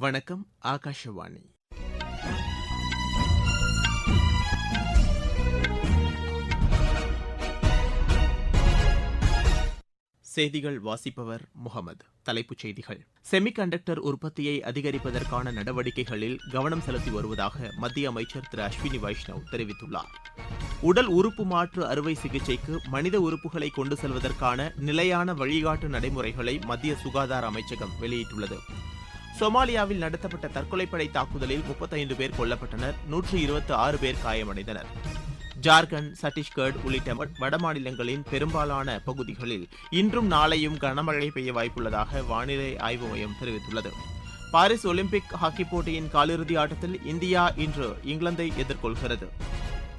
வணக்கம் ஆகாஷவாணி. செய்திகள் வாசிப்பவர் முகமது. தலைப்புச் செய்திகள். செமிகண்டக்டர் உற்பத்தியை அதிகரிப்பதற்கான நடவடிக்கைகளில் கவனம் செலுத்தி வருவதாக மத்திய அமைச்சர் திரு அஸ்வினி வைஷ்ணவ் தெரிவித்துள்ளார். உடல் உறுப்பு மாற்று அறுவை சிகிச்சைக்கு மனித உறுப்புகளை கொண்டு செல்வதற்கான நிலையான வழிகாட்டு நடைமுறைகளை மத்திய சுகாதார அமைச்சகம் வெளியிட்டுள்ளது. சோமாலியாவில் நடத்தப்பட்ட தற்கொலைப்படை தாக்குதலில் முப்பத்தைந்து பேர் கொல்லப்பட்டனர் நூற்று இருபத்தி ஆறு பேர் காயமடைந்தனர். ஜார்க்கண்ட் சத்தீஸ்கர் உள்ளிட்ட வடமாநிலங்களின் பெரும்பாலான பகுதிகளில் இன்றும் நாளையும் கனமழை பெய்ய வாய்ப்புள்ளதாக வானிலை ஆய்வு மையம் தெரிவித்துள்ளது. பாரிஸ் ஒலிம்பிக் ஹாக்கி போட்டியின் காலிறுதி ஆட்டத்தில் இந்தியா இன்று இங்கிலாந்தை எதிர்கொள்கிறது.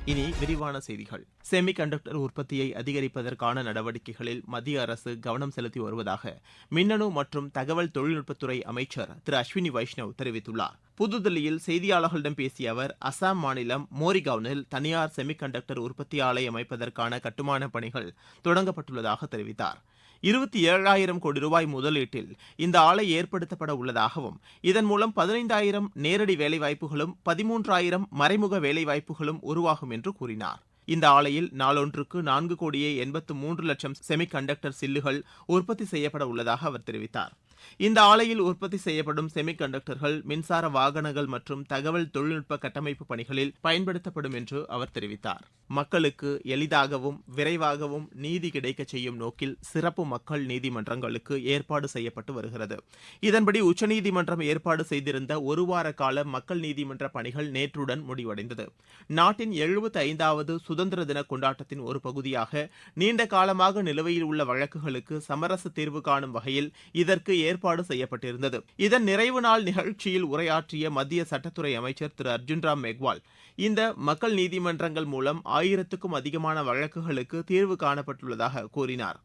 இனி விரிவான செய்திகள். செமிகண்டக்டர் உற்பத்தியை அதிகரிப்பதற்கான நடவடிக்கைகளில் மத்திய அரசு கவனம் செலுத்தி வருவதாக மின்னணு மற்றும் தகவல் தொழில்நுட்பத்துறை அமைச்சர் திரு அஸ்வினி வைஷ்ணவ் தெரிவித்துள்ளார். புதுதில்லியில் செய்தியாளர்களிடம் பேசிய அவர் அசாம் மாநிலம் மோரிகவுனில் தனியார் செமிகண்டக்டர் உற்பத்தி ஆலை அமைப்பதற்கான கட்டுமான பணிகள் தொடங்கப்பட்டுள்ளதாக தெரிவித்தார். இருபத்தி ஏழாயிரம் கோடி ரூபாய் முதலீட்டில் இந்த ஆலை ஏற்படுத்தப்பட உள்ளதாகவும் இதன் மூலம் பதினைந்தாயிரம் நேரடி வேலைவாய்ப்புகளும் பதிமூன்றாயிரம் மறைமுக வேலைவாய்ப்புகளும் உருவாகும் என்று கூறினார். இந்த ஆலையில் நாளொன்றுக்கு நான்கு கோடியே எண்பத்து மூன்று லட்சம் செமிகண்டக்டர் சில்லுகள் உற்பத்தி செய்யப்பட உள்ளதாக அவர் தெரிவித்தார். இந்த ஆலையில் உற்பத்தி செய்யப்படும் செமிகண்டக்டர்கள் மின்சார வாகனங்கள் மற்றும் தகவல் தொழில்நுட்ப கட்டமைப்பு பணிகளில் பயன்படுத்தப்படும் என்று அவர் தெரிவித்தார். மக்களுக்கு எளிதாகவும் விரைவாகவும் நீதி கிடைக்கச் செய்யும் நோக்கில் சிறப்பு மக்கள் நீதிமன்றங்களுக்கு ஏற்பாடு செய்யப்பட்டு வருகிறது. இதன்படி உச்சநீதிமன்றம் ஏற்பாடு செய்திருந்த ஒருவார கால மக்கள் நீதிமன்ற பணிகள் நேற்றுடன் முடிவடைந்தது. நாட்டின் எழுபத்தி ஐந்தாவது சுதந்திர தின கொண்டாட்டத்தின் ஒரு பகுதியாக நீண்ட காலமாக நிலுவையில் உள்ள வழக்குகளுக்கு சமரச தீர்வு காணும் வகையில் இதற்கு ஏற்பாடு செய்யப்பட்டிருந்தது. இதன் நிறைவு நாள் நிகழ்ச்சியில் உரையாற்றிய மத்திய சட்டத்துறை அமைச்சர் திரு அர்ஜுன் ராம் மெக்வால் இந்த மக்கள் நீதிமன்றங்கள் மூலம் ஆயிரத்துக்கும் அதிகமான வழக்குகளுக்கு தீர்வு காணப்பட்டுள்ளதாக கூறினார்.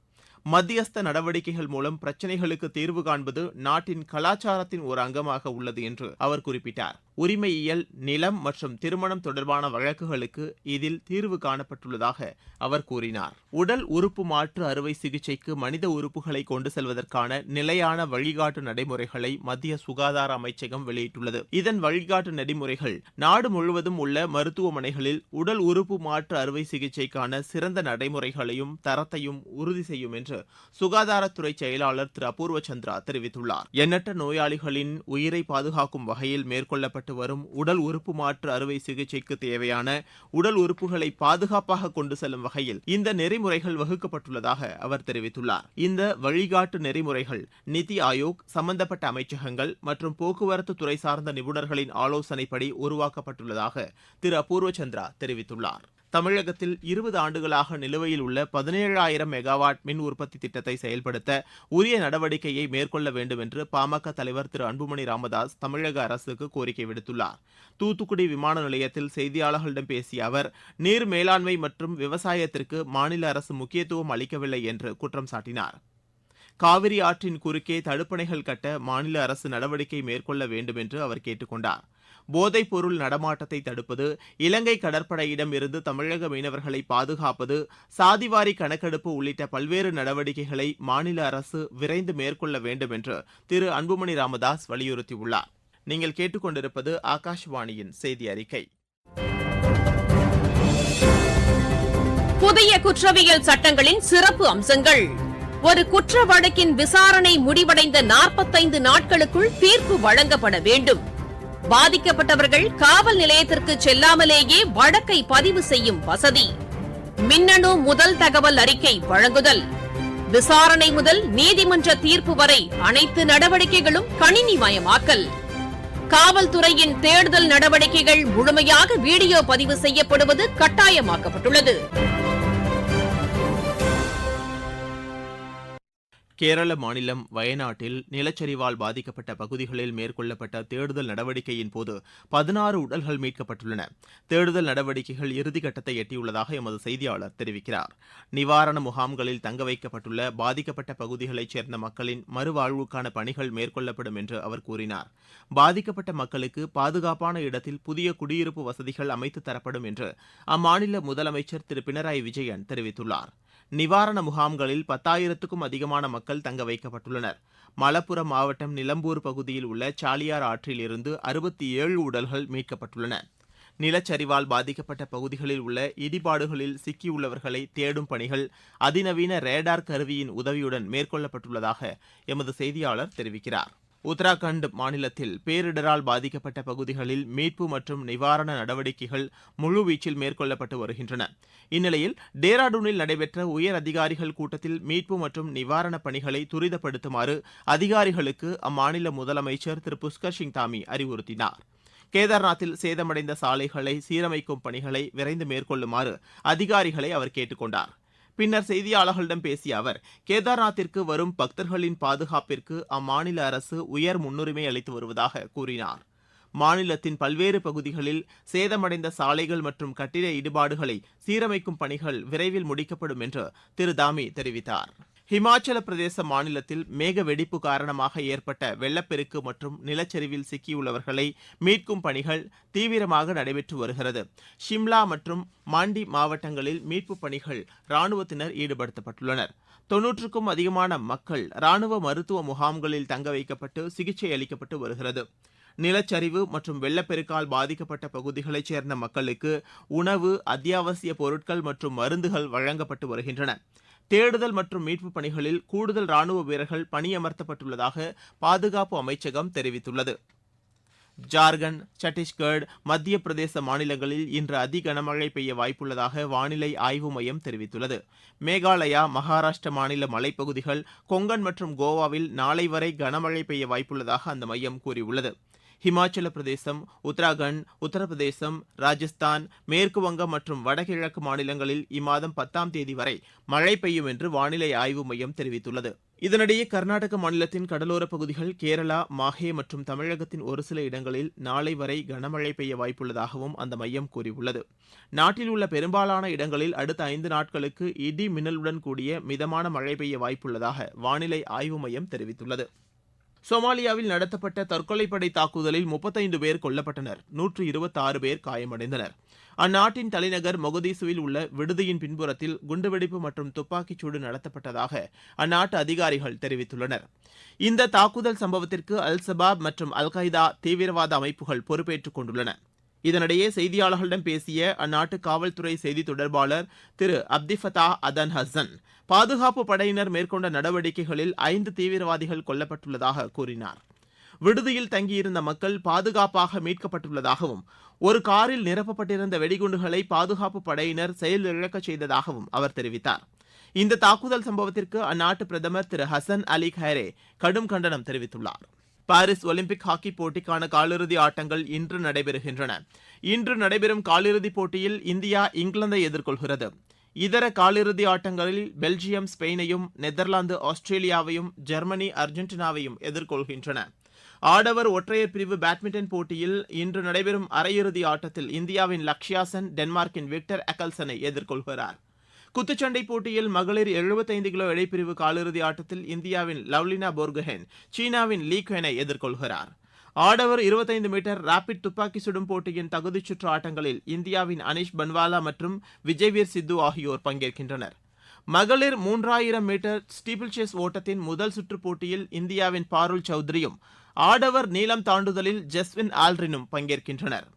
மத்தியஸ்த நடவடிக்கைகள் மூலம் பிரச்சினைகளுக்கு தீர்வு காண்பது நாட்டின் கலாச்சாரத்தின் ஒரு அங்கமாக உள்ளது என்று அவர் குறிப்பிட்டார். உரிமையியல் நிலம் மற்றும் திருமணம் தொடர்பான வழக்குகளுக்கு இதில் தீர்வு காணப்பட்டுள்ளதாக அவர் கூறினார். உடல் உறுப்பு மாற்று அறுவை சிகிச்சைக்கு மனித உறுப்புகளை கொண்டு செல்வதற்கான நிலையான வழிகாட்டு நடைமுறைகளை மத்திய சுகாதார அமைச்சகம் வெளியிட்டுள்ளது. இதன் வழிகாட்டு நெறிமுறைகள் நாடு முழுவதும் உள்ள மருத்துவமனைகளில் உடல் உறுப்பு மாற்று அறுவை சிகிச்சைக்கான சிறந்த நடைமுறைகளையும் தரத்தையும் உறுதி செய்யும் என்று சுகாதாரத்துறை செயலாளர் திரு. அபூர்வ சந்திரா தெரிவித்துள்ளார். எண்ணற்ற நோயாளிகளின் உயிரை பாதுகாக்கும் வகையில் மேற்கொள்ளப்பட்ட வரும் உடல் உறுப்பு மாற்று அறுவை சிகிச்சைக்கு தேவையான உடல் உறுப்புகளை பாதுகாப்பாக கொண்டு செல்லும் வகையில் இந்த நெறிமுறைகள் வகுக்கப்பட்டுள்ளதாக அவர் தெரிவித்துள்ளார். இந்த வழிகாட்டு நெறிமுறைகள் நிதி ஆயோக் சம்பந்தப்பட்ட அமைச்சகங்கள் மற்றும் போக்குவரத்து துறை சார்ந்த நிபுணர்களின் ஆலோசனைப்படி உருவாக்கப்பட்டுள்ளதாக திரு அபூர்வ சந்திரா தெரிவித்துள்ளார். தமிழகத்தில் இருபது ஆண்டுகளாக நிலுவையில் உள்ள பதினேழாயிரம் மெகாவாட் மின் உற்பத்தி திட்டத்தை செயல்படுத்த உரிய நடவடிக்கையை மேற்கொள்ள வேண்டும் என்று பாமக தலைவர் திரு அன்புமணி ராமதாஸ் தமிழக அரசுக்கு கோரிக்கை விடுத்துள்ளார். தூத்துக்குடி விமான நிலையத்தில் செய்தியாளர்களிடம் பேசிய அவர் நீர் மேலாண்மை மற்றும் விவசாயத்திற்கு மாநில அரசு முக்கியத்துவம் அளிக்கவில்லை என்று குற்றம் சாட்டினார். காவிரி ஆற்றின் குறுக்கே தடுப்பணைகள் கட்ட மாநில அரசு நடவடிக்கை மேற்கொள்ள வேண்டும் என்று அவர் கேட்டுக் போதைப்பொருள் போதைப் பொருள் நடமாட்டத்தை தடுப்பது இலங்கை கடற்படையிடம் இருந்து தமிழக மீனவர்களை பாதுகாப்பது சாதிவாரி கணக்கெடுப்பு உள்ளிட்ட பல்வேறு நடவடிக்கைகளை மாநில அரசு விரைந்து மேற்கொள்ள வேண்டும் என்று திரு அன்புமணி ராமதாஸ் வலியுறுத்தியுள்ளார். நீங்கள் கேட்டுக்கொண்டிருப்பது ஆகாஷ்வாணியின் செய்தி அறிக்கை. புதிய குற்றவியல் சட்டங்களின் சிறப்பு அம்சங்கள். ஒரு குற்ற வழக்கின் விசாரணை முடிவடைந்த நாற்பத்தைந்து நாட்களுக்குள் தீர்ப்பு வழங்கப்பட வேண்டும். பாதிக்கப்பட்டவர்கள் காவல் நிலையத்திற்கு செல்லாமலேயே வழக்கை பதிவு செய்யும் வசதி. மின்னணு முதல் தகவல் அறிக்கை வழங்குதல். விசாரணை முதல் நீதிமன்ற தீர்ப்பு வரை அனைத்து நடவடிக்கைகளும் கணினி மயமாக்கல் காவல்துறையின் தேடுதல் நடவடிக்கைகள் முழுமையாக வீடியோ பதிவு செய்யப்படுவது கட்டாயமாக்கப்பட்டுள்ளது. கேரள மாநிலம் வயநாட்டில் நிலச்சரிவால் பாதிக்கப்பட்ட பகுதிகளில் மேற்கொள்ளப்பட்ட தேடுதல் நடவடிக்கையின் போது பதினாறு உடல்கள் மீட்கப்பட்டுள்ளன. தேடுதல் நடவடிக்கைகள் இறுதிக்கட்டத்தை எட்டியுள்ளதாக எமது செய்தியாளர் தெரிவிக்கிறார். நிவாரண முகாம்களில் தங்க வைக்கப்பட்டுள்ள பாதிக்கப்பட்ட பகுதிகளைச் சேர்ந்த மக்களின் மறுவாழ்வுக்கான பணிகள் மேற்கொள்ளப்படும் என்று அவர் கூறினார். பாதிக்கப்பட்ட மக்களுக்கு பாதுகாப்பான இடத்தில் புதிய குடியிருப்பு வசதிகள் அமைத்து தரப்படும் என்று அம்மாநில முதலமைச்சர் திரு. பினராயி விஜயன் தெரிவித்துள்ளார். நிவாரண முகாம்களில் பத்தாயிரத்துக்கும் அதிகமான மக்கள் தங்க வைக்கப்பட்டுள்ளனர். மலப்புரம் மாவட்டம் நிலம்பூர் பகுதியில் உள்ள சாலியார் ஆற்றில் இருந்து அறுபத்தி ஏழு உடல்கள் மீட்கப்பட்டுள்ளன. நிலச்சரிவால் பாதிக்கப்பட்ட பகுதிகளில் உள்ள இடிபாடுகளில் சிக்கியுள்ளவர்களை தேடும் பணிகள் அதிநவீன ரேடார் கருவியின் உதவியுடன் மேற்கொள்ளப்பட்டுள்ளதாக எமது செய்தியாளர் தெரிவிக்கிறார். உத்தராகண்ட் மாநிலத்தில் பேரிடரால் பாதிக்கப்பட்ட பகுதிகளில் மீட்பு மற்றும் நிவாரண நடவடிக்கைகள் முழுவீச்சில் மேற்கொள்ளப்பட்டு வருகின்றன. இந்நிலையில் டேராடூனில் நடைபெற்ற உயர் அதிகாரிகள் கூட்டத்தில் மீட்பு மற்றும் நிவாரணப் பணிகளை துரிதப்படுத்துமாறு அதிகாரிகளுக்கு அம்மாநில முதலமைச்சர் திரு. புஷ்கர் சிங் தாமி அறிவுறுத்தினார். கேதார்நாத்தில் சேதமடைந்த சாலைகளை சீரமைக்கும் பணிகளை விரைந்து மேற்கொள்ளுமாறு அதிகாரிகளை அவர் கேட்டுக் கொண்டாா் பின்னர் செய்தியாளர்களிடம் பேசிய அவர் கேதார்நாத்திற்கு வரும் பக்தர்களின் பாதுகாப்பிற்கு அம்மாநில அரசு உயர் முன்னுரிமை அளித்து வருவதாக கூறினார். மாநிலத்தின் பல்வேறு பகுதிகளில் சேதமடைந்த சாலைகள் மற்றும் கட்டிட இடிபாடுகளை சீரமைக்கும் பணிகள் விரைவில் முடிக்கப்படும் என்று திரு தாமி தெரிவித்தார். ஹிமாச்சல பிரதேச மாநிலத்தில் மேக வெடிப்பு காரணமாக ஏற்பட்ட வெள்ளப்பெருக்கு மற்றும் நிலச்சரிவில் சிக்கியுள்ளவர்களை மீட்கும் பணிகள் தீவிரமாக நடைபெற்று வருகிறது. ஷிம்லா மற்றும் மாண்டி மாவட்டங்களில் மீட்புப் பணிகள் ராணுவத்தினர் ஈடுபடுத்தப்பட்டுள்ளனர். தொன்னூற்றுக்கும் அதிகமான மக்கள் ராணுவ மருத்துவ முகாம்களில் தங்க வைக்கப்பட்டு சிகிச்சை அளிக்கப்பட்டு வருகிறது. நிலச்சரிவு மற்றும் வெள்ளப்பெருக்கால் பாதிக்கப்பட்ட பகுதிகளைச் சேர்ந்த மக்களுக்கு உணவு அத்தியாவசிய பொருட்கள் மற்றும் மருந்துகள் வழங்கப்பட்டு வருகின்றன. தேடுதல் மற்றும் மீட்புப் பணிகளில் கூடுதல் ராணுவ வீரர்கள் பணியமர்த்தப்பட்டுள்ளதாக பாதுகாப்பு அமைச்சகம் தெரிவித்துள்ளது. ஜார்க்கண்ட் சத்தீஸ்கர் மத்திய பிரதேச மாநிலங்களில் இன்று அதி கனமழை பெய்ய வாய்ப்புள்ளதாக வானிலை ஆய்வு மையம் தெரிவித்துள்ளது. மேகாலயா மகாராஷ்டிர மாநில மலைப்பகுதிகள் கொங்கன் மற்றும் கோவாவில் நாளை வரை கனமழை பெய்ய வாய்ப்புள்ளதாக அந்த மையம் கூறியுள்ளது. ஹிமாச்சல பிரதேசம் உத்தராகண்ட் உத்தரப்பிரதேசம் ராஜஸ்தான் மேற்குவங்கம் மற்றும் வடகிழக்கு மாநிலங்களில் இம்மாதம் பத்தாம் தேதி வரை மழை பெய்யும் என்று வானிலை ஆய்வு மையம் தெரிவித்துள்ளது. இதனிடையே கர்நாடக மாநிலத்தின் கடலோரப் பகுதிகள் கேரளா மாஹே மற்றும் தமிழகத்தின் ஒரு சில இடங்களில் நாளை வரை கனமழை பெய்ய வாய்ப்புள்ளதாகவும் அந்த மையம் கூறியுள்ளது. நாட்டில் உள்ள பெரும்பாலான இடங்களில் அடுத்த ஐந்து நாட்களுக்கு இடி மின்னலுடன் கூடிய மிதமான மழை பெய்ய வாய்ப்புள்ளதாக வானிலை ஆய்வு மையம் தெரிவித்துள்ளது. சோமாலியாவில் நடத்தப்பட்ட தற்கொலைப்படை தாக்குதலில் முப்பத்தைந்து பேர் கொல்லப்பட்டனர். நூற்று இருபத்தாறு பேர் காயமடைந்தனர். அந்நாட்டின் தலைநகர் மொகதீசுவில் உள்ள விடுதியின் பின்புறத்தில் குண்டுவெடிப்பு மற்றும் துப்பாக்கிச் சூடு நடத்தப்பட்டதாக அந்நாட்டு அதிகாரிகள் தெரிவித்துள்ளனர். இந்த தாக்குதல் சம்பவத்திற்கு அல் சபாப் மற்றும் அல் qaeda தீவிரவாத அமைப்புகள் பொறுப்பேற்றுக் கொண்டுள்ளன. இதனிடையே செய்தியாளர்களிடம் பேசிய அந்நாட்டு காவல்துறை செய்தி தொடர்பாளர் திரு அப்திஃபதா அதன் ஹசன் பாதுகாப்பு படையினர் மேற்கொண்ட நடவடிக்கைகளில் ஐந்து தீவிரவாதிகள் கொல்லப்பட்டுள்ளதாக கூறினார். விடுதியில் தங்கியிருந்த மக்கள் பாதுகாப்பாக மீட்கப்பட்டுள்ளதாகவும் ஒரு காரில் நிரப்பப்பட்டிருந்த வெடிகுண்டுகளை பாதுகாப்பு படையினர் செயலிழக்கச் செய்ததாகவும் அவர் தெரிவித்தார். இந்த தாக்குதல் சம்பவத்திற்கு அந்நாட்டு பிரதமர் திரு ஹசன் அலி ஹைரே கடும் கண்டனம் தெரிவித்துள்ளார். பாரிஸ் ஒலிம்பிக் ஹாக்கி போட்டிக்கான காலிறுதி ஆட்டங்கள் இன்று நடைபெறுகின்றன. இன்று நடைபெறும் காலிறுதிப் போட்டியில் இந்தியா இங்கிலாந்தை எதிர்கொள்கிறது. இதர காலிறுதி ஆட்டங்களில் பெல்ஜியம் ஸ்பெயினையும் நெதர்லாந்து ஆஸ்திரேலியாவையும் ஜெர்மனி அர்ஜென்டினாவையும் எதிர்கொள்கின்றன. ஆடவர் ஒற்றையர் பிரிவு பேட்மிண்டன் போட்டியில் இன்று நடைபெறும் அரையிறுதி ஆட்டத்தில் இந்தியாவின் லக்ஷியாசன் டென்மார்க்கின் விக்டர் அக்கல்சனை எதிர்கொள்கிறார். குத்துச்சண்டை போட்டியில் மகளிர் 75 கிலோ இடைப்பிரிவு காலிறுதி ஆட்டத்தில் இந்தியாவின் லவ்லினா போர்கஹென் சீனாவின் லீ குவெனை எதிர்கொள்கிறார். ஆடவர் 25 மீட்டர் ரேபிட் துப்பாக்கி சுடும் போட்டியின் தகுதிச் சுற்று ஆட்டங்களில் இந்தியாவின் அனிஷ் பன்வாலா மற்றும் விஜய்வீர் சித்து ஆகியோர் பங்கேற்கின்றனர். மகளிர் மூன்றாயிரம் மீட்டர் ஸ்டீபிள் சேஸ் ஓட்டத்தின் முதல் சுற்றுப் போட்டியில் இந்தியாவின் பாருல் சௌத்ரியும் ஆடவர் நீளம் தாண்டுதலில் ஜஸ்வின் ஆல்ரினும் பங்கேற்கின்றனர்.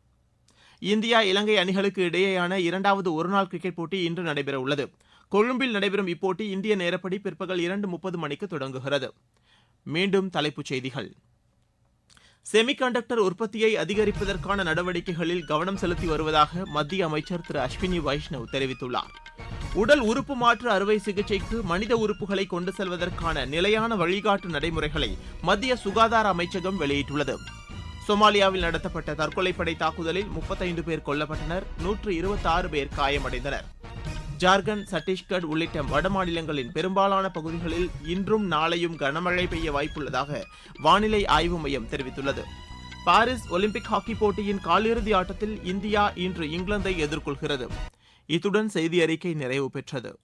இந்தியா இலங்கை அணிகளுக்கு இடையேயான இரண்டாவது ஒருநாள் கிரிக்கெட் போட்டி இன்று நடைபெறவுள்ளது. கொழும்பில் நடைபெறும் இப்போட்டி இந்திய நேரப்படி பிற்பகல் இரண்டு முப்பது மணிக்கு தொடங்குகிறது. மீண்டும் தலைப்புச் செய்திகள். செமிகண்டக்டர் உற்பத்தியை அதிகரிப்பதற்கான நடவடிக்கைகளில் கவனம் செலுத்தி வருவதாக மத்திய அமைச்சர் திரு அஸ்வினி வைஷ்ணவ் தெரிவித்துள்ளார். உடல் உறுப்பு மாற்று அறுவை சிகிச்சைக்கு மனித உறுப்புகளை கொண்டு செல்வதற்கான நிலையான வழிகாட்டு நடைமுறைகளை மத்திய சுகாதார அமைச்சகம் வெளியிட்டுள்ளது. சோமாலியாவில் நடத்தப்பட்ட தற்கொலைப்படை தாக்குதலில் முப்பத்தைந்து பேர் கொல்லப்பட்டனர் நூற்று இருபத்தாறு பேர் காயமடைந்தனர். ஜார்க்கண்ட் சத்தீஸ்கர் உள்ளிட்ட வடமாநிலங்களின் பெரும்பாலான பகுதிகளில் இன்றும் நாளையும் கனமழை பெய்ய வாய்ப்புள்ளதாக வானிலை ஆய்வு மையம் தெரிவித்துள்ளது. பாரிஸ் ஒலிம்பிக் ஹாக்கி போட்டியின் காலிறுதி ஆட்டத்தில் இந்தியா இன்று இங்கிலாந்தை எதிர்கொள்கிறது. இத்துடன் செய்தி அறிக்கை நிறைவு பெற்றது.